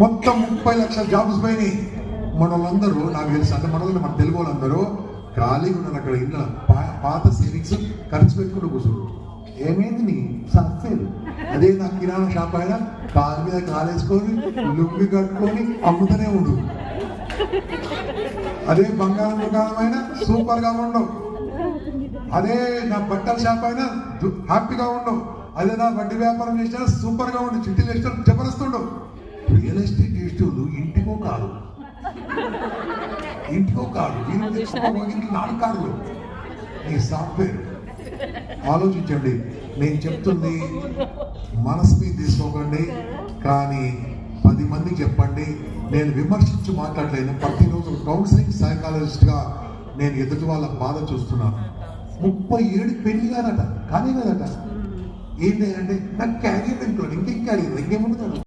మొత్తం ముప్పై లక్షల జాబ్స్ పోయినాయి. మనోళ్ళందరూ నాకు తెలిసి అంటే మనోళ్ళు మన తెలుగు వాళ్ళందరూ ఖాళీగా ఉన్నారు అక్కడ ఇంట్లో. పాత సేవింగ్స్ ఖర్చు పెట్టుకుంటూ కూర్చో ఏమైంది నీ సఫేరు అదే నా కిరాణా షాప్ అయినా కాలు మీద కాలేసుకొని లుంగి కట్టుకొని అమ్ముతూనే ఉండు. అదే బంగారం దుకాణం అయినా సూపర్గా ఉండవు అదే నా బట్టల షాప్ అయినా హ్యాపీగా ఉండవు అదే నా వడ్డీ వ్యాపారం చేసినా సూపర్గా ఉండు. చిట్టి వేసిన జబరస్తుండవు రియల్ ఎస్టేట్ చేసేవాళ్ళు ఇంటికో కాదు ఇంటికో వీళ్ళు ఇంటికి నాలుగు కార్లు. ఈ సాఫ్ట్వేర్. ఆలోచించండి. నేను చెప్తుంది మనసు మీద తీసుకోకండి. కానీ పది మందికి చెప్పండి. నేను విమర్శించి మాట్లాడలేను. ప్రతిరోజు కౌన్సిలింగ్ సైకాలజిస్ట్గా నేను ఎదుటి వాళ్ళ బాధ చూస్తున్నాను. ముప్పై ఏడు పెళ్ళి కాదట కానీ కదట. ఏంటి అంటే నాకు క్యారియర్ ఇంట్లో ఇంకేం క్యారియర్ ఇంకేముంటుంది